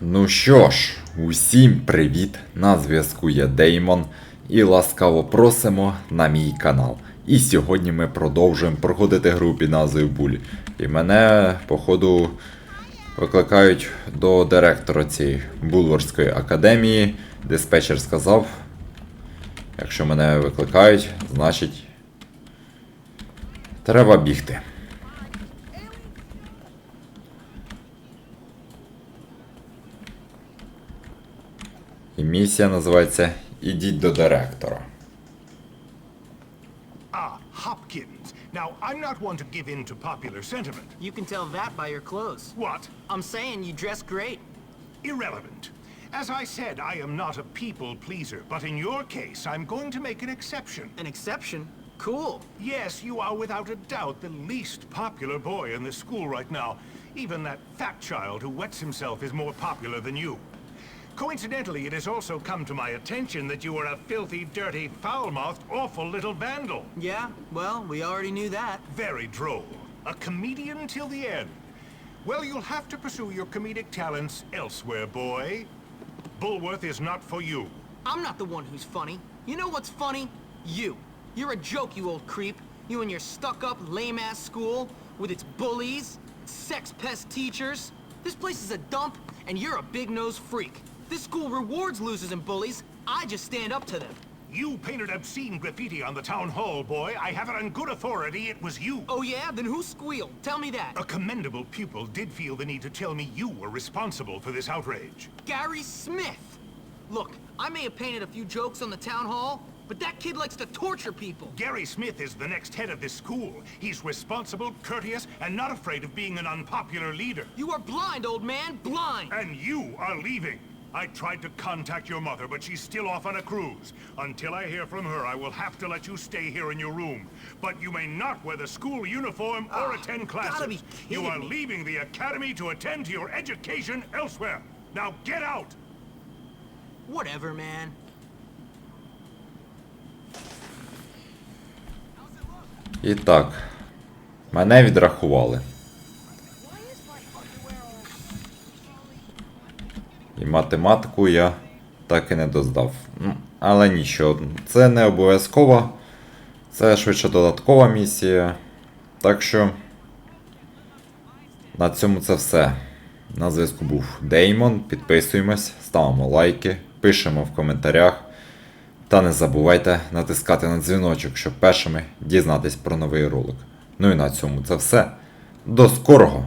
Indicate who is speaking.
Speaker 1: Ну що ж, усім привіт! На зв'язку є Деймон і ласкаво просимо на мій канал. І сьогодні ми продовжуємо проходити гру під назвою Буль. І мене, походу, викликають до директора цієї Булворської академії. Диспетчер сказав. Якщо мене викликають, значить. Треба бігти. І місія називається Ідіть до директора.
Speaker 2: Ah, Hopkins. Now, I'm not one to give in to popular sentiment.
Speaker 3: You can tell that by your clothes.
Speaker 2: What?
Speaker 3: I'm saying you dress great.
Speaker 2: Irrelevant. As I said, I am not a people pleaser, but in your case, I'm going to make an exception.
Speaker 3: An exception? Cool.
Speaker 2: Yes, you are without a doubt the least popular boy in the school right now. Even that fat child who wets himself is more popular than you. Coincidentally, it has also come to my attention that you are a filthy, dirty, foul-mouthed, awful little vandal.
Speaker 3: Yeah, well, we already knew that.
Speaker 2: Very droll. A comedian till the end. Well, you'll have to pursue your comedic talents elsewhere, boy. Bulworth is not for you.
Speaker 3: I'm not the one who's funny. You know what's funny? You. You're a joke, you old creep. You and your stuck-up, lame-ass school with its bullies, sex pest teachers. This place is a dump, and you're a big-nosed freak. This school rewards losers and bullies. I just stand up to them.
Speaker 2: You painted obscene graffiti on the town hall, boy. I have it on good authority it was you.
Speaker 3: Oh yeah? Then who squealed? Tell me that.
Speaker 2: A commendable pupil did feel the need to tell me you were responsible for this outrage.
Speaker 3: Gary Smith! Look, I may have painted a few jokes on the town hall, but that kid likes to torture people.
Speaker 2: Gary Smith is the next head of this school. He's responsible, courteous, and not afraid of being an unpopular leader.
Speaker 3: You are blind, old man, blind!
Speaker 2: And you are leaving. I tried to contact your mother, but she's still off on a cruise. Until I hear from her, I will have to let you stay here in your room. But you may not wear the school uniform or
Speaker 3: Ah,
Speaker 2: attend
Speaker 3: gotta
Speaker 2: classes.
Speaker 3: be
Speaker 2: You
Speaker 3: kidding
Speaker 2: are
Speaker 3: me.
Speaker 2: leaving the academy to attend to your education elsewhere. Now get out!
Speaker 3: Whatever, man.
Speaker 1: І так, мене відрахували. І математику я так і не доздав. Але нічого, це не обов'язково. Це швидше додаткова місія. Так що. На цьому це все. На зв'язку був Деймон. Підписуємось, ставимо лайки, пишемо в коментарях. Та не забувайте натискати на дзвіночок, щоб першими дізнатись про новий ролик. Ну і на цьому це все. До скорого!